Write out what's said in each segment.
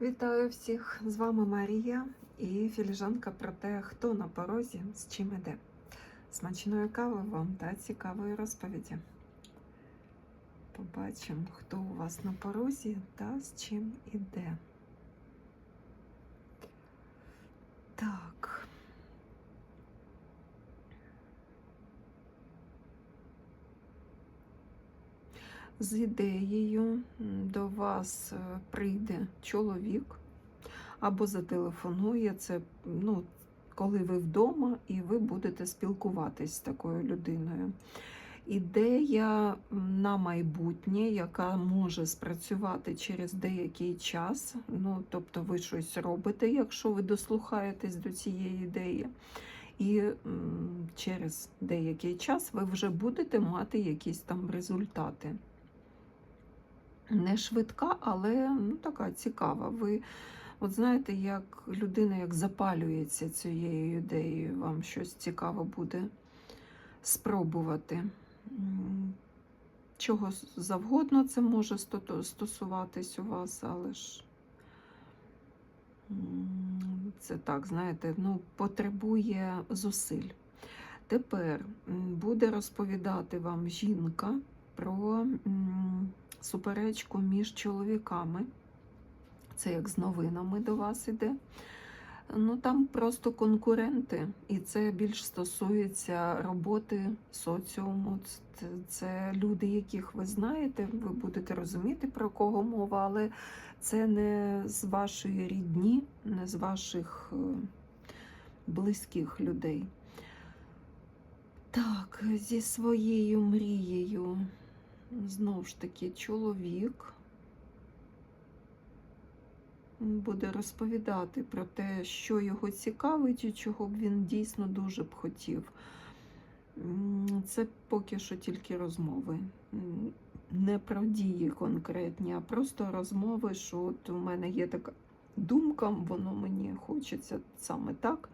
Вітаю всіх! З вами Марія і філіжанка про те, хто на порозі з чим іде. Смачної кави вам та цікавої розповіді. Побачимо, хто у вас на порозі та з чим іде. Так. З ідеєю до вас е, прийде чоловік або зателефонує це, ну, коли ви вдома і ви будете спілкуватись з такою людиною. Ідея на майбутнє, яка може спрацювати через деякий час. Ну, тобто ви щось робите, якщо ви дослухаєтесь до цієї ідеї. І через деякий час ви вже будете мати якісь там результати не швидка, але ну, така цікава. Ви от знаєте, як людина як запалюється цією ідеєю, вам щось цікаво буде спробувати. Чого завгодно це може стосуватись у вас, але ж це так, знаєте, ну, потребує зусиль. Тепер буде розповідати вам жінка про суперечку між чоловіками. Це як з новинами до вас іде. Ну там просто конкуренти, і це більш стосується роботи соціуму. Це, це люди, яких ви знаєте, ви будете розуміти, про кого мова, але це не з вашої рідні, не з ваших е, близьких людей. Так, зі своєю мрією Знову ж таки, чоловік буде розповідати про те, що його цікавить і чого б він дійсно дуже б хотів. Це поки що тільки розмови. Не про дії конкретні, а просто розмови, що от у мене є така думка, воно мені хочеться саме так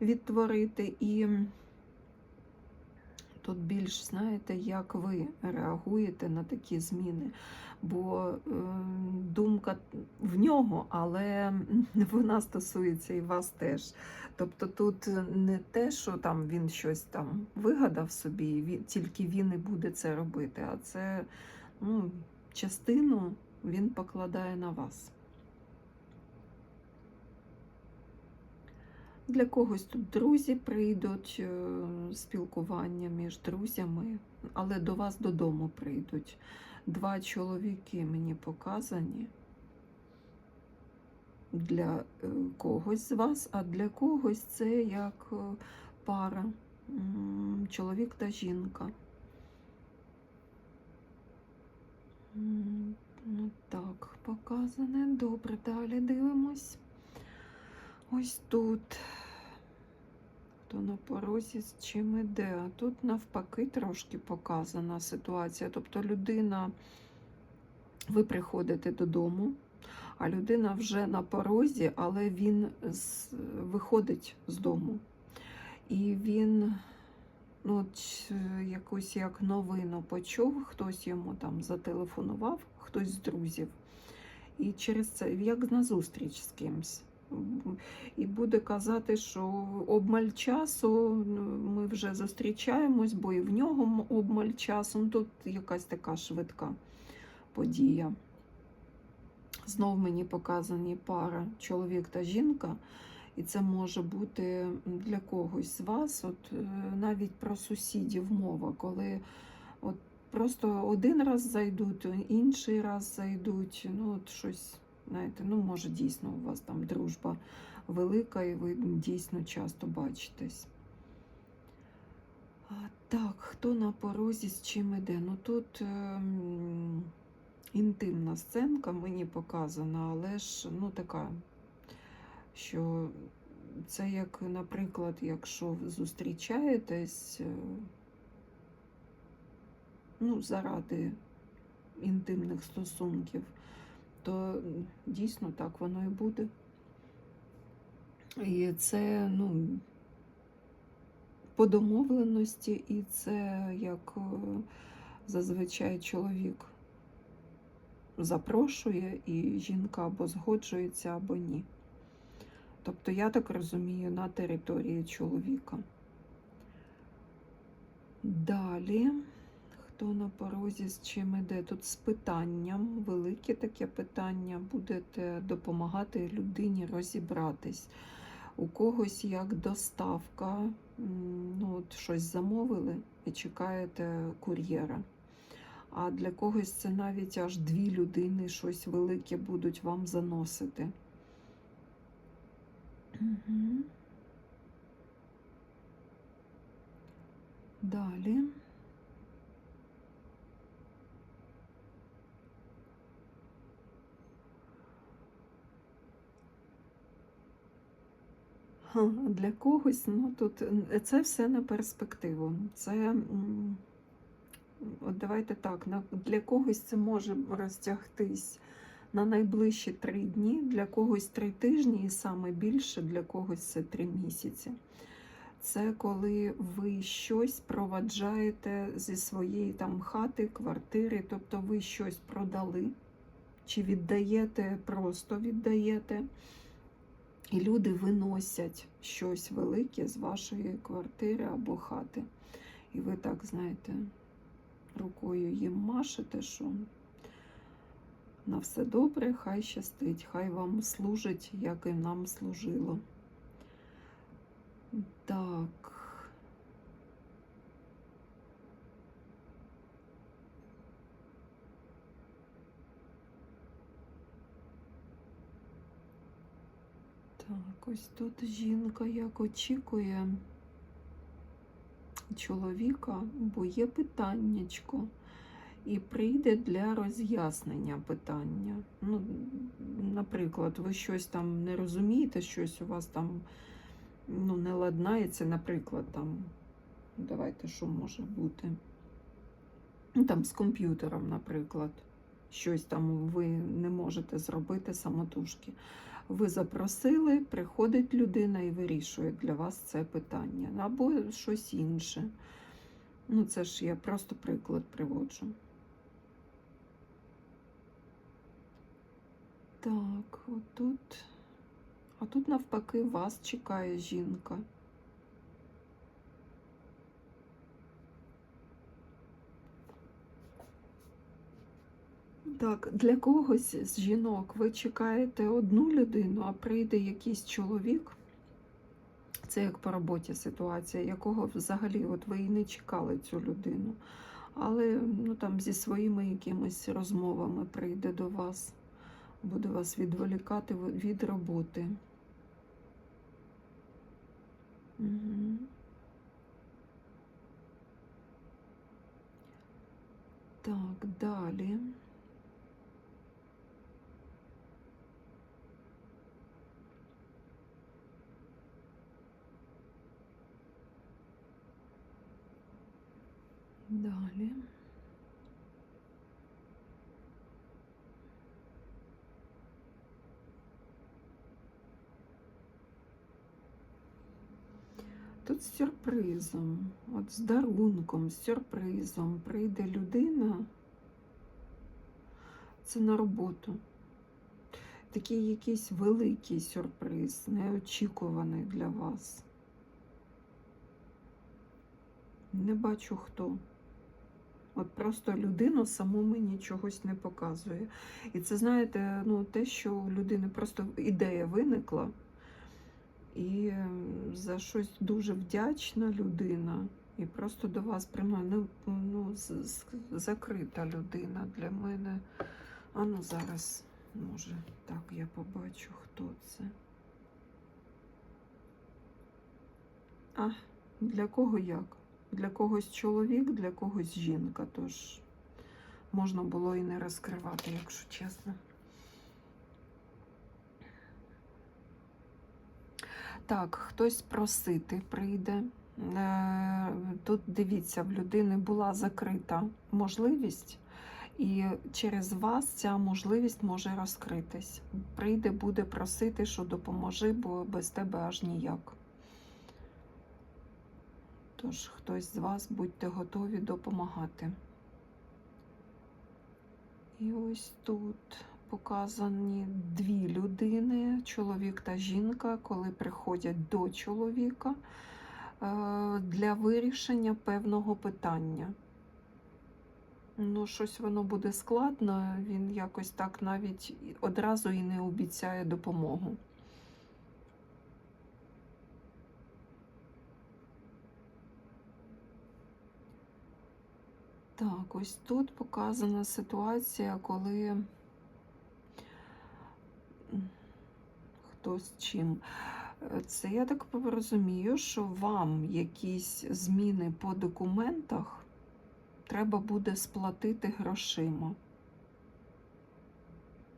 відтворити. І Тут більш знаєте, як ви реагуєте на такі зміни. Бо е, думка в нього, але вона стосується і вас теж. Тобто тут не те, що там він щось там вигадав собі, він, тільки він і буде це робити, а це ну, частину він покладає на вас. Для когось тут друзі прийдуть, е, спілкування між друзями, але до вас додому прийдуть. Два чоловіки мені показані для е, когось з вас, а для когось це як е, пара, чоловік та жінка. Ну так, показане. Добре, далі дивимось. Ось тут. Хто на порозі з чим іде. А тут навпаки трошки показана ситуація. Тобто людина, ви приходите додому, а людина вже на порозі, але він з, виходить з дому. І він ну, якусь як новину почув, хтось йому там зателефонував, хтось з друзів. І через це як на зустріч з кимсь і буде казати, що обмаль часу ми вже зустрічаємось, бо і в нього обмаль часу. Ну, Тут якась така швидка подія. Знов мені показані пара чоловік та жінка, і це може бути для когось з вас, от е, навіть про сусідів мова, коли от просто один раз зайдуть, інший раз зайдуть, ну от щось. Знаєте, ну, може, дійсно, у вас там дружба велика, і ви дійсно часто бачитесь. Так, хто на порозі з чим іде? Ну тут ем, інтимна сценка мені показана, але ж ну така, що це як, наприклад, якщо ви зустрічаєтесь, е, ну, заради інтимних стосунків то дійсно так воно і буде. І це, ну, по домовленості, і це як е, зазвичай чоловік запрошує, і жінка або згоджується, або ні. Тобто, я так розумію, на території чоловіка. Далі, хто на порозі з чим іде? Тут з питанням, велике таке питання, будете допомагати людині розібратись. У когось як доставка, ну от щось замовили і чекаєте кур'єра. А для когось це навіть аж дві людини щось велике будуть вам заносити. Угу. Далі. Для когось, ну тут це все на перспективу. Це от давайте так, для когось це може розтягтись на найближчі три дні, для когось три тижні, і саме більше для когось це три місяці. Це коли ви щось проваджаєте зі своєї там хати, квартири, тобто ви щось продали, чи віддаєте, просто віддаєте. І люди виносять щось велике з вашої квартири або хати. І ви так, знаєте, рукою їм машете, що на все добре, хай щастить, хай вам служить, як і нам служило. Так. Так, ось тут жінка як очікує чоловіка, бо є питаннячко, і прийде для роз'яснення питання. Ну, наприклад, ви щось там не розумієте, щось у вас там ну, не ладнається, наприклад, там, давайте, що може бути. Ну, там з комп'ютером, наприклад, щось там ви не можете зробити самотужки. Ви запросили, приходить людина і вирішує для вас це питання. Або щось інше. Ну, це ж я просто приклад приводжу. Так, отут. А тут навпаки вас чекає жінка. Так, для когось з жінок ви чекаєте одну людину, а прийде якийсь чоловік. Це як по роботі ситуація, якого взагалі от ви і не чекали цю людину. Але ну, там зі своїми якимись розмовами прийде до вас, буде вас відволікати від роботи. Угу. Так, далі. Далі. Тут з сюрпризом, от з дарунком, з сюрпризом прийде людина. Це на роботу. Такий якийсь великий сюрприз, неочікуваний для вас. Не бачу хто. От просто людину саму мені чогось не показує. І це, знаєте, ну, те, що у людини просто ідея виникла, і е, за щось дуже вдячна людина, і просто до вас приймає ну, ну, закрита людина для мене. А ну зараз, може, так я побачу, хто це. А, для кого як? Для когось чоловік, для когось жінка, тож можна було і не розкривати, якщо чесно. Так, хтось просити прийде. Е, Тут дивіться, в людини була закрита можливість, і через вас ця можливість може розкритись. Прийде, буде просити, що допоможи, бо без тебе аж ніяк. Тож хтось з вас будьте готові допомагати. І ось тут показані дві людини, чоловік та жінка, коли приходять до чоловіка е, для вирішення певного питання. Ну, щось воно буде складно, він якось так навіть одразу і не обіцяє допомогу. Так, ось тут показана ситуація, коли м, хто з чим. Це я так розумію, що вам якісь зміни по документах треба буде сплатити грошима.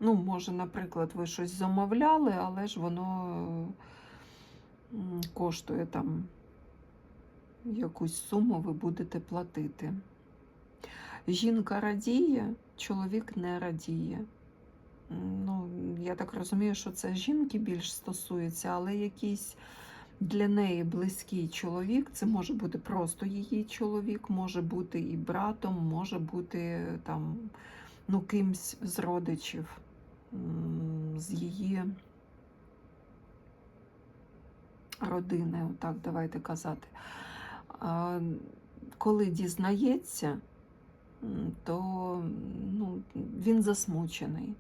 Ну, може, наприклад, ви щось замовляли, але ж воно коштує там якусь суму, ви будете платити. Жінка радіє, чоловік не радіє. Ну, я так розумію, що це жінки більш стосується, але якийсь для неї близький чоловік, це може бути просто її чоловік, може бути і братом, може бути там, ну, кимсь з родичів, з її родини, отак давайте казати. Коли дізнається, то ну, він засмучений.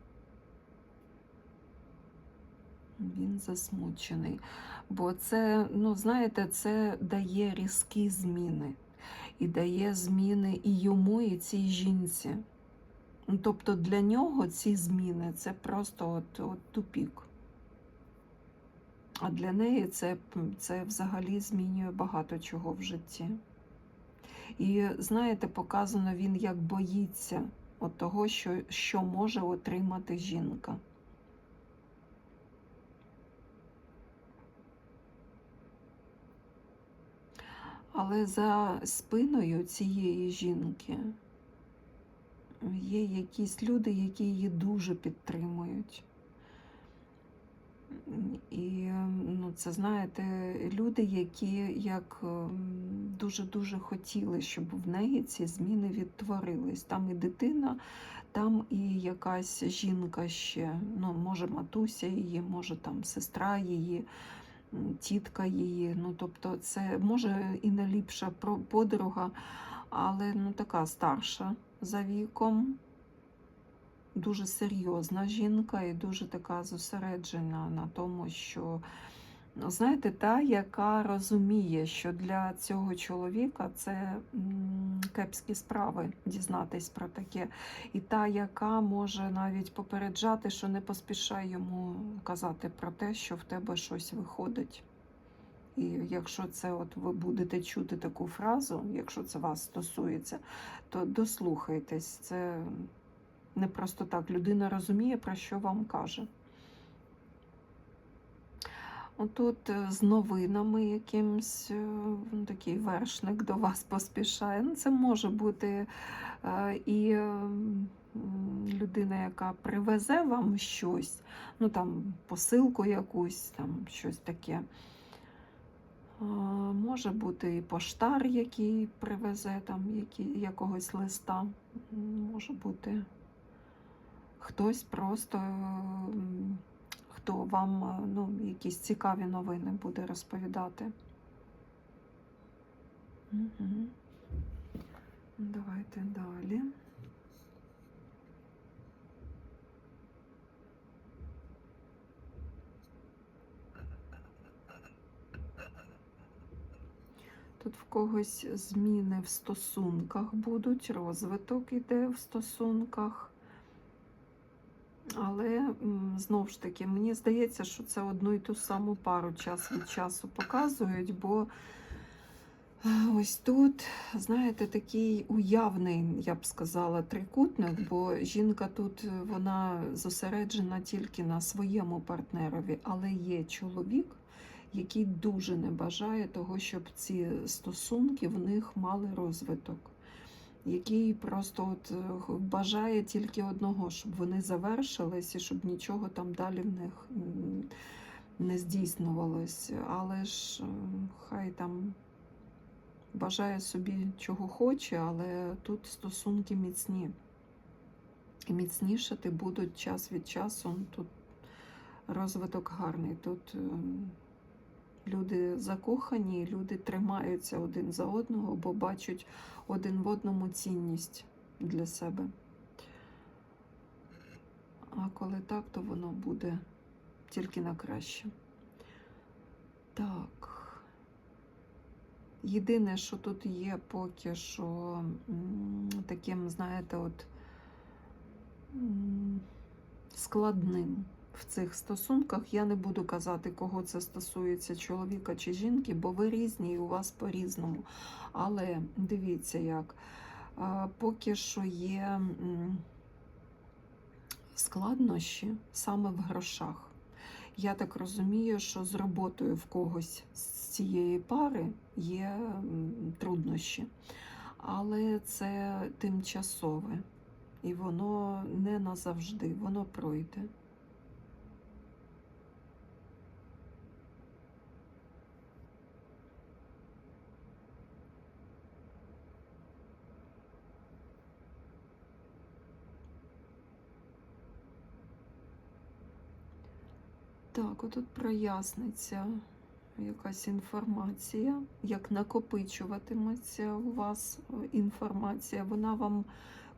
Він засмучений. Бо це, ну, знаєте, це дає різкі зміни. І дає зміни і йому, і цій жінці. Ну, Тобто для нього ці зміни це просто от, от тупік. А для неї це, це взагалі змінює багато чого в житті. І знаєте, показано він як боїться от того, що, що може отримати жінка. Але за спиною цієї жінки є якісь люди, які її дуже підтримують. І ну, це знаєте, люди, які як ем, дуже-дуже хотіли, щоб в неї ці зміни відтворились. Там і дитина, там і якась жінка ще, ну, може, матуся її, може там сестра її, тітка її. Ну, тобто, це може і не ліпша подруга, але ну, така старша за віком дуже серйозна жінка і дуже така зосереджена на тому, що, знаєте, та, яка розуміє, що для цього чоловіка це кепські справи дізнатись про таке. І та, яка може навіть попереджати, що не поспішай йому казати про те, що в тебе щось виходить. І якщо це от ви будете чути таку фразу, якщо це вас стосується, то дослухайтесь. Це не просто так. Людина розуміє, про що вам каже. Отут е, з новинами якимсь е, ну, такий вершник до вас поспішає. Ну, це може бути е, і людина, яка привезе вам щось, ну там посилку якусь, там щось таке. Може бути і поштар, який привезе там якогось листа. Може бути хтось просто, хто вам ну, якісь цікаві новини буде розповідати. Угу. Давайте далі. Тут в когось зміни в стосунках будуть, розвиток іде в стосунках. Але м, знов ж таки, мені здається, що це одну і ту саму пару час від часу показують, бо е, ось тут, знаєте, такий уявний, я б сказала, трикутник, бо жінка тут е, вона зосереджена тільки на своєму партнерові, але є чоловік, який дуже не бажає того, щоб ці стосунки в них мали розвиток. Який просто от е, бажає тільки одного, щоб вони завершились і щоб нічого там далі в них не здійснювалось. Але ж е, хай там бажає собі чого хоче, але тут стосунки міцні. і міцнішати будуть час від часу. Тут розвиток гарний. Тут ем, люди закохані, люди тримаються один за одного, бо бачать один в одному цінність для себе. А коли так, то воно буде тільки на краще. Так. Єдине, що тут є поки що таким, знаєте, от складним в цих стосунках. Я не буду казати, кого це стосується, чоловіка чи жінки, бо ви різні і у вас по-різному. Але дивіться як. Поки що є складнощі саме в грошах. Я так розумію, що з роботою в когось з цієї пари є труднощі, але це тимчасове і воно не назавжди, воно пройде. Так, отут проясниться якась інформація, як накопичуватиметься у вас е, інформація. Вона вам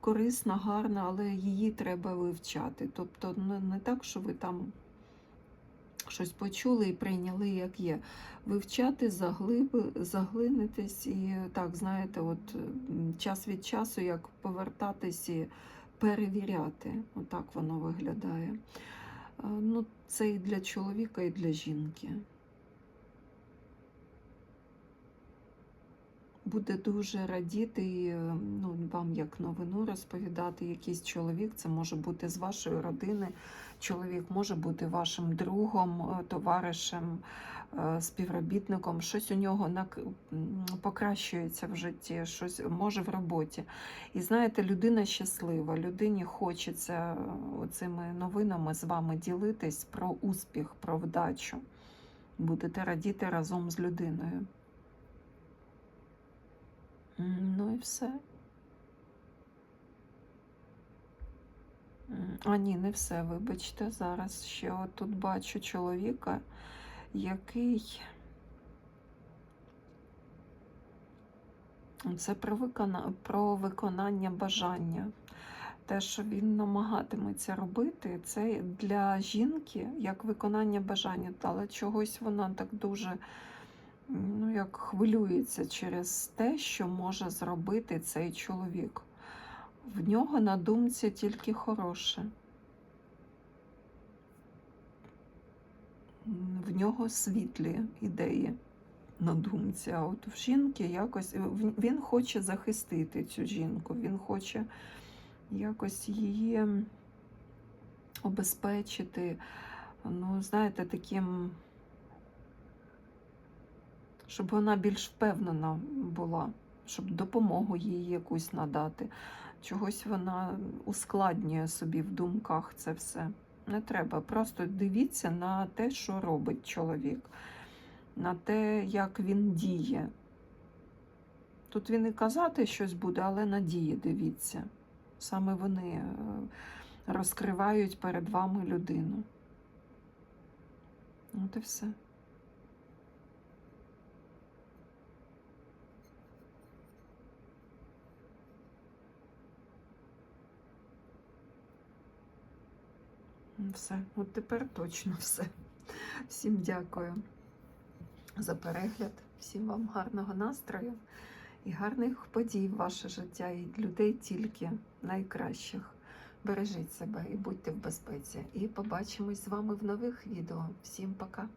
корисна, гарна, але її треба вивчати. Тобто не, так, що ви там щось почули і прийняли, як є. Вивчати, заглиби, заглинитись і так, знаєте, от час від часу, як повертатись і перевіряти. Отак воно виглядає. Ну, це і для чоловіка, і для жінки. Буде дуже радіти ну, вам як новину розповідати якийсь чоловік. Це може бути з вашої родини. Чоловік може бути вашим другом, е, товаришем, е, співробітником. Щось у нього покращується в житті, щось може в роботі. І знаєте, людина щаслива, людині хочеться е, оцими новинами з вами ділитись про успіх, про вдачу. Будете радіти разом з людиною. Ну і все. А ні, не все, вибачте. Зараз ще тут бачу чоловіка, який. Це про, викона... про виконання бажання. Те, що він намагатиметься робити, це для жінки як виконання бажання, але чогось вона так дуже ну, як хвилюється через те, що може зробити цей чоловік. В нього на думці тільки хороше. В нього світлі ідеї на думці. А от в жінки якось він- хоче захистити цю жінку, він хоче якось її обезпечити. Ну, знаєте, таким, щоб вона більш впевнена була, щоб допомогу їй якусь надати. Чогось вона ускладнює собі в думках це все. Не треба. Просто дивіться на те, що робить чоловік, на те, як він діє. Тут він і казати щось буде, але на дії дивіться. Саме вони е, розкривають перед вами людину. От і все. Все, от тепер точно все. Всім дякую за перегляд, всім вам гарного настрою і гарних подій в ваше життя, і людей тільки найкращих. Бережіть себе і будьте в безпеці. І побачимось з вами в нових відео. Всім пока!